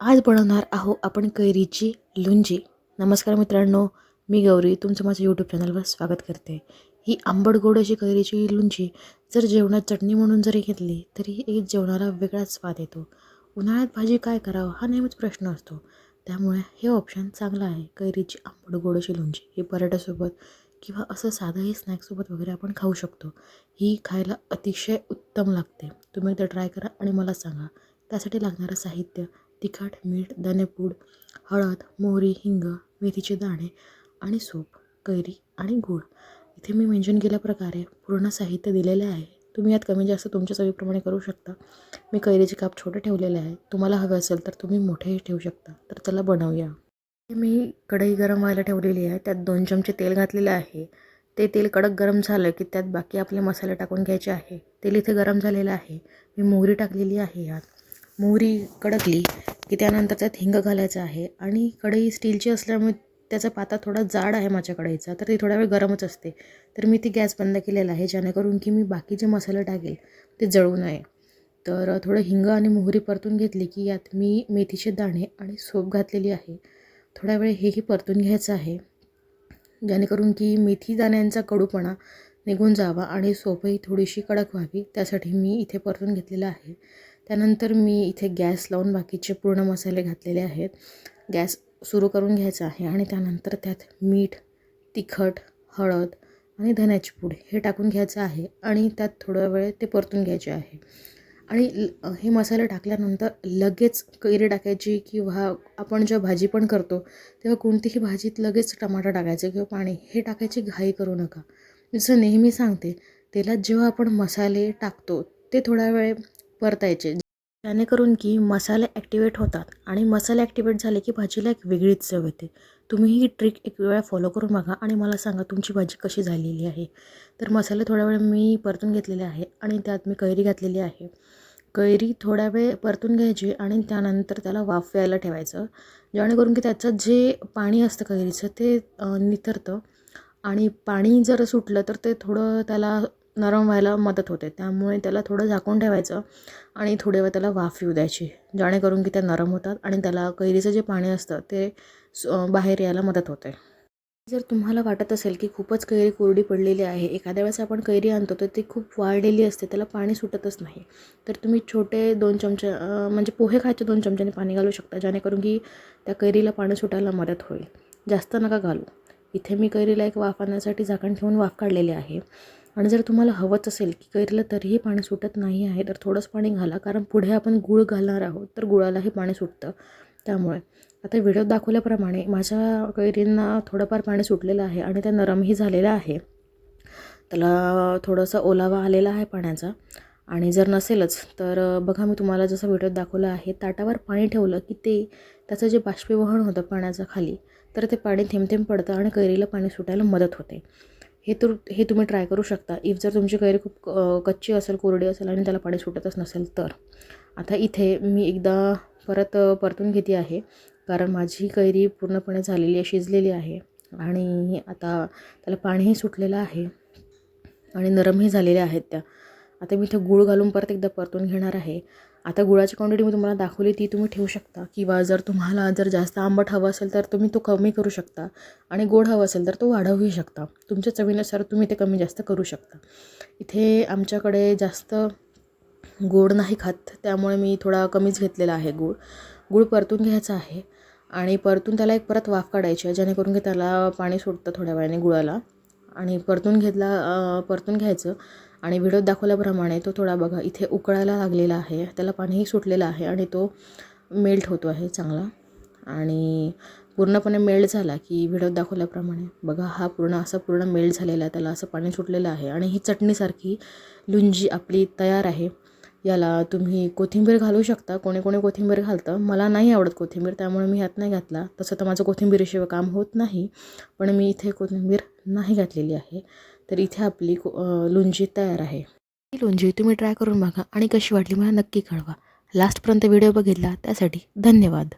आज बनवणार आहो आपण कैरीची लुंजी. नमस्कार मित्रांनो मी गौरी तुमचं माझ्या यूट्यूब चॅनलवर स्वागत करते. ही आंबट गोड अशी कैरीची लुंजी जर जेवणात चटणी म्हणून जरी घेतली तरी एक जेवणाला वेगळाच स्वाद येतो. उन्हाळ्यात भाजी काय करावं हा नेहमीच प्रश्न असतो. त्यामुळे हे ऑप्शन चांगलं आहे. कैरीची आंबट गोड अशी लुंजी ही पराठ्यासोबत किंवा असं साधंही स्नॅक्ससोबत वगैरे आपण खाऊ शकतो. ही खायला अतिशय उत्तम लागते. तुम्ही एकदा ट्राय करा आणि मला सांगा. त्यासाठी लागणारं साहित्य तिखट मीठ धनेपूड हळद मोहरी हिंग मेथीचे दाणे आणि सूप कैरी आणि गूळ. इथे मी मेन्शन केल्याप्रकारे पूर्ण साहित्य दिलेले आहे. तुम्ही यात कमी जास्त तुमच्या चवीप्रमाणे करू शकता. मी कैरीचे काप छोटे ठेवलेले आहे. तुम्हाला हवे असेल तर तुम्ही मोठेही ठेवू शकता. तर चला बनवूया. हे मी कढई गरम व्हायला ठेवलेली आहे. त्यात दोन चमचे तेल घातलेले आहे. ते तेल कडक गरम झालं की त्यात बाकी आपले मसाले टाकून घ्यायचे आहे. तेल इथे गरम झालेलं आहे. मी मोहरी टाकलेली आहे यात. मोहरी कडकली की त्यानंतर त्यात हिंग घालायचं आहे आणि कढई स्टीलची असल्यामुळे त्याचा पाता थोडा जाड आहे माझ्या कढईचा तर ती थोडा वेळ गरमच असते. तर मी ती गॅस बंद केलेला आहे जेणेकरून की मी बाकी जे मसाले टाकेल ते जळू नये. तर थोडं हिंग आणि मोहरी परतून घेतली की यात मी मेथीचे दाणे आणि सोप घातलेली आहे. थोडा वेळ हेही परतून घ्यायचं आहे जेणेकरून की मेथी दाण्यांचा कडूपणा निघून जावा आणि सोपही थोडीशी कडक व्हावी त्यासाठी मी इथे परतून घेतलेलं आहे. त्यानंतर मी इथे गॅस लावून बाकीचे पूर्ण मसाले घातलेले आहेत. गॅस सुरू करून घ्यायचा आहे आणि त्यानंतर त्यात मीठ तिखट हळद आणि धन्याची पूड हे टाकून घ्यायचं आहे आणि त्यात थोडा वेळ ते परतून घ्यायचे आहे. आणि ल- हे मसाले टाकल्यानंतर लगेच कैरी टाकायची किंवा आपण जेव्हा भाजी पण करतो तेव्हा कोणतीही भाजीत लगेच टमाटर टाकायचे किंवा पाणी हे टाकायची घाई करू नका. जसं नेहमी सांगते तेलात जेव्हा आपण मसाले टाकतो ते थोडा वेळ परतायचे जेणेकरून की मसाले ॲक्टिवेट होतात आणि मसाले ॲक्टिवेट झाले की भाजीला एक वेगळीच चव येते. तुम्ही ही ट्रिक एक वेळा फॉलो करून बघा आणि मला सांगा तुमची भाजी कशी झालेली आहे. तर मसाले थोडा वेळ मी परतून घेतलेले आहे आणि त्यात मी कैरी घातलेली आहे. कैरी थोडा वेळ परतून घ्यायची आणि त्यानंतर त्याला वाफ यायला ठेवायचं जेणेकरून की त्याचं जे पाणी असतं कैरीचं ते नितरतं निथरतं आणि पाणी जर सुटलं तर ते थोडं त्याला नरम व्हायला मदत होते. त्यामुळे त्याला थोडं झाकून ठेवायचं आणि थोडे वेळ त्याला वाफ येऊ द्यायची जेणेकरून की त्या नरम होतात आणि त्याला कैरीचं जे पाणी असतं ते स- बाहेर यायला मदत होते. जर तुम्हाला वाटत असेल की खूपच कैरी कोरडी पडलेली आहे एखाद्या वेळेस आपण कैरी आणतो तर ती खूप वाळलेली असते त्याला पाणी सुटतच नाही. तर तुम्ही छोटे दोन चमचे म्हणजे पोहे खायचे दोन चमच्याने पाणी घालू शकता जेणेकरून की त्या कैरीला पाणी सुटायला मदत होईल. जास्त नका घालू. इथे मी कैरीला एक वाफ आणण्यासाठी झाकण ठेवून वाफ काढलेली आहे. आणि जर तुम्हाला हवंच असेल की कैरीला तरीही पाणी सुटत नाही आहे तर थोडंच पाणी घाला. कारण पुढे आपण गूळ घालणार आहोत तर गुळालाही पाणी सुटतं त्यामुळे. आता व्हिडिओत दाखवल्याप्रमाणे माझ्या कैरींना थोडंफार पाणी सुटलेलं आहे आणि त्या नरमही झालेल्या आहे. त्याला थोडंसं ओलावा आलेला आहे पाण्याचा. आणि जर नसेलच तर बघा मी तुम्हाला जसं व्हिडिओत दाखवलं आहे ताटावर पाणी ठेवलं की ते त्याचं जे बाष्पीभवन होतं पाण्याचं खाली तर ते पाणी थेंब थेंब पडतं आणि कैरीला पाणी सुटायला मदत होते. हे तर हे तुम्ही ट्राय करू शकता. इफ जर तुमची कैरी खूप कच्ची असेल कोरडी असेल आणि त्याला पाणी सुटतच नसेल तर. आता इथे मी एकदा परत परतून घेते आहे. कारण माझी कैरी पूर्णपणे झालेली आहे शिजलेली आहे. आणि आता त्याला पाणीही सुटलेलं आहे. आणि नरमही झालेल्या आहेत त्या. आता मी इथे गूळ घालून परत एकदा परतून घेणार आहे. आता गुळाची क्वांटिटी मी तुम्हाला दाखवली ती तुम्ही ठेवू शकता. किंवा जर तुम्हाला जर जास्त आंबट हवं असेल तर तुम्ही तो कमी करू शकता. आणि गोड हवं असेल तर तो वाढवूही शकता. तुमच्या चवीनुसार तुम्ही ते कमी जास्त करू शकता. इथे आमच्याकडे जास्त गोड नाही खात त्यामुळे मी थोडा कमीच घेतलेला आहे गूळ. गूळ परतून घ्यायचा आहे. आणि परतून त्याला एक परत वाफ काढायची आहे जेणेकरून की त्याला पाणी सुटतं थोड्या वेळाने गुळाला. आणि परतून घेतला परतून घ्यायचं. आणि व्हिडिओत दाखवल्याप्रमाणे तो थोडा बघा इथे उकळायला लागलेला आहे त्याला पाणीही सुटलेलं आहे आणि तो मेल्ट होतो आहे चांगला. आणि पूर्णपणे मेल्ट झाला की व्हिडिओत दाखवल्याप्रमाणे बघा हा पूर्ण असा पूर्ण मेल्ट झालेला आहे त्याला असं पाणी सुटलेलं आहे. आणि ही चटणीसारखी लुंजी आपली तयार आहे याला तुम्ही कोथिंबीर घालू शकता. कोणी कोणी कोथिंबीर घालतं. मला नाही आवडत कोथिंबीर त्यामुळे मी ह्यात नाही घातला. तसं तर माझं कोथिंबीरीशिवाय काम होत नाही पण मी इथे कोथिंबीर नाही घातलेली आहे. तर इथे आपली को लुंजी तयार आहे. ही लुंजी तुम्ही ट्राय करून बघा आणि कशी वाटली मला नक्की कळवा. लास्टपर्यंत व्हिडिओ बघितला त्यासाठी धन्यवाद.